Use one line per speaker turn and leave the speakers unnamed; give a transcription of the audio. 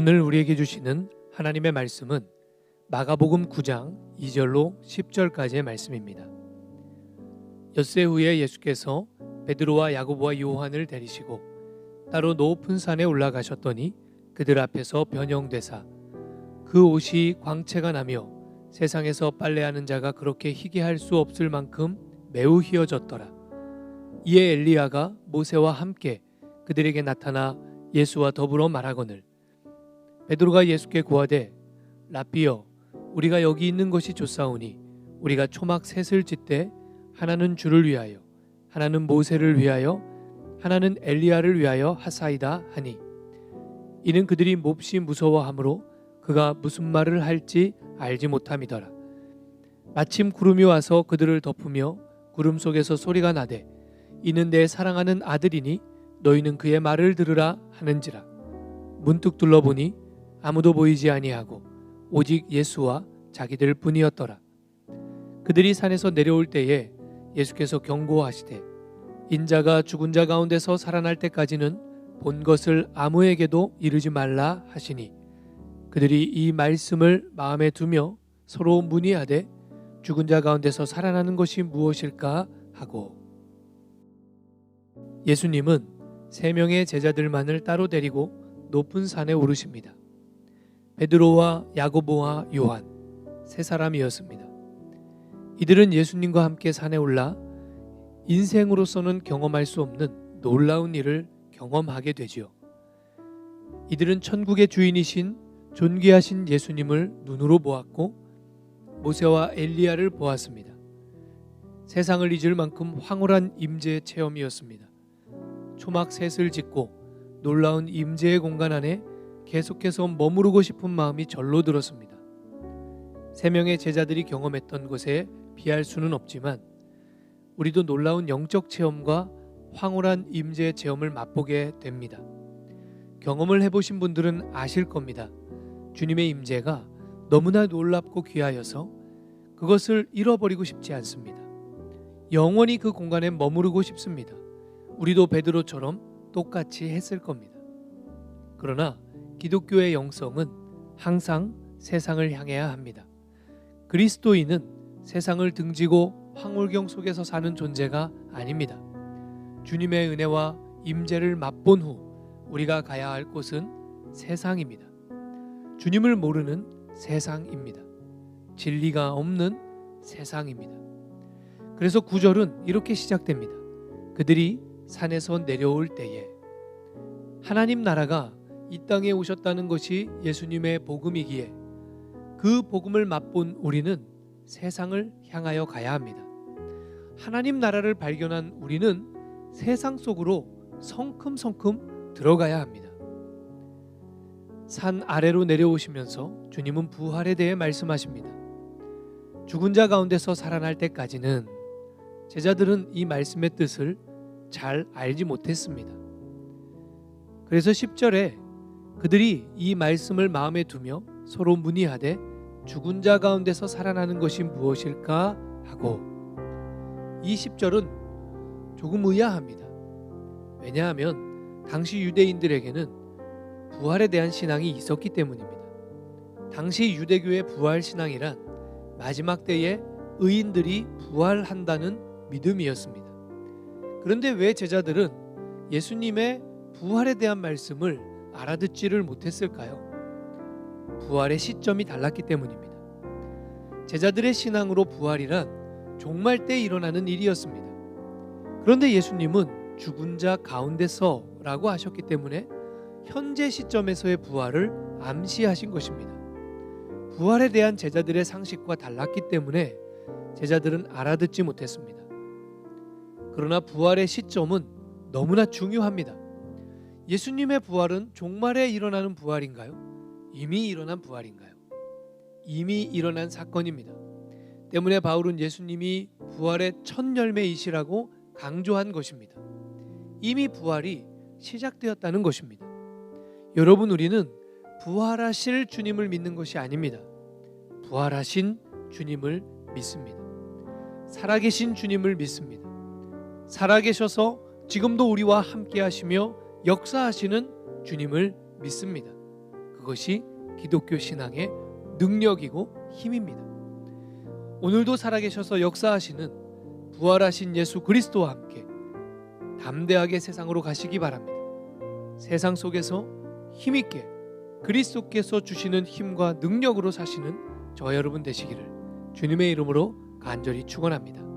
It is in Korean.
오늘 우리에게 주시는 하나님의 말씀은 마가복음 9장 2절로 10절까지의 말씀입니다. 엿새 후에 예수께서 베드로와 야고보와 요한을 데리시고 따로 높은 산에 올라가셨더니 그들 앞에서 변형되사 그 옷이 광채가 나며 세상에서 빨래하는 자가 그렇게 희게 할 수 없을 만큼 매우 희어졌더라. 이에 엘리야가 모세와 함께 그들에게 나타나 예수와 더불어 말하거늘 베드로가 예수께 고하되 라비여 우리가 여기 있는 것이 좋사오니 우리가 초막 셋을 짓되 하나는 주를 위하여 하나는 모세를 위하여 하나는 엘리야를 위하여 하사이다 하니. 이는 그들이 몹시 무서워하므로 그가 무슨 말을 할지 알지 못함이더라. 마침 구름이 와서 그들을 덮으며 구름 속에서 소리가 나되 이는 내 사랑하는 아들이니 너희는 그의 말을 들으라 하는지라. 문득 둘러보니 아무도 보이지 아니하고 오직 예수와 자기들 뿐이었더라 그들이 산에서 내려올 때에 예수께서 경고하시되 인자가 죽은 자 가운데서 살아날 때까지는 본 것을 아무에게도 이르지 말라 하시니 그들이 이 말씀을 마음에 두며 서로 문의하되 죽은 자 가운데서 살아나는 것이 무엇일까 하고 예수님은 세 명의 제자들만을 따로 데리고 높은 산에 오르십니다. 베드로와 야고보와 요한 세 사람이었습니다. 이들은 예수님과 함께 산에 올라 인생으로서는 경험할 수 없는 놀라운 일을 경험하게 되지요. 이들은 천국의 주인이신 존귀하신 예수님을 눈으로 보았고 모세와 엘리야를 보았습니다. 세상을 잊을 만큼 황홀한 임재의 체험이었습니다. 초막 셋을 짓고 놀라운 임재의 공간 안에 계속해서 머무르고 싶은 마음이 절로 들었습니다. 세 명의 제자들이 경험했던 것에 비할 수는 없지만 우리도 놀라운 영적 체험과 황홀한 임재의 체험을 맛보게 됩니다. 경험을 해보신 분들은 아실 겁니다. 주님의 임재가 너무나 놀랍고 귀하여서 그것을 잃어버리고 싶지 않습니다. 영원히 그 공간에 머무르고 싶습니다. 우리도 베드로처럼 똑같이 했을 겁니다. 그러나 기독교의 영성은 항상 세상을 향해야 합니다. 그리스도인은 세상을 등지고 황홀경 속에서 사는 존재가 아닙니다. 주님의 은혜와 임재를 맛본 후 우리가 가야 할 곳은 세상입니다. 주님을 모르는 세상입니다. 진리가 없는 세상입니다. 그래서 구절은 이렇게 시작됩니다. 그들이 산에서 내려올 때에 하나님 나라가 이 땅에 오셨다는 것이 예수님의 복음이기에 그 복음을 맛본 우리는 세상을 향하여 가야 합니다. 하나님 나라를 발견한 우리는 세상 속으로 성큼성큼 들어가야 합니다. 산 아래로 내려오시면서 주님은 부활에 대해 말씀하십니다. 죽은 자 가운데서 살아날 때까지는 제자들은 이 말씀의 뜻을 잘 알지 못했습니다. 그래서 10절에 그들이 이 말씀을 마음에 두며 서로 문의하되 죽은 자 가운데서 살아나는 것이 무엇일까 하고 이 10절은 조금 의아합니다. 왜냐하면 당시 유대인들에게는 부활에 대한 신앙이 있었기 때문입니다. 당시 유대교의 부활 신앙이란 마지막 때에 의인들이 부활한다는 믿음이었습니다. 그런데 왜 제자들은 예수님의 부활에 대한 말씀을 알아듣지를 못했을까요? 부활의 시점이 달랐기 때문입니다. 제자들의 신앙으로 부활이란 종말 때 일어나는 일이었습니다. 그런데 예수님은 죽은 자 가운데서라고 하셨기 때문에 현재 시점에서의 부활을 암시하신 것입니다. 부활에 대한 제자들의 상식과 달랐기 때문에 제자들은 알아듣지 못했습니다. 그러나 부활의 시점은 너무나 중요합니다. 예수님의 부활은 종말에 일어나는 부활인가요? 이미 일어난 부활인가요? 이미 일어난 사건입니다. 때문에 바울은 예수님이 부활의 첫 열매이시라고 강조한 것입니다. 이미 부활이 시작되었다는 것입니다. 여러분 우리는 부활하실 주님을 믿는 것이 아닙니다. 부활하신 주님을 믿습니다. 살아계신 주님을 믿습니다. 살아계셔서 지금도 우리와 함께 하시며 역사하시는 주님을 믿습니다. 그것이 기독교 신앙의 능력이고 힘입니다. 오늘도 살아계셔서 역사하시는 부활하신 예수 그리스도와 함께 담대하게 세상으로 가시기 바랍니다. 세상 속에서 힘있게 그리스도께서 주시는 힘과 능력으로 사시는 저 여러분 되시기를 주님의 이름으로 간절히 축원합니다.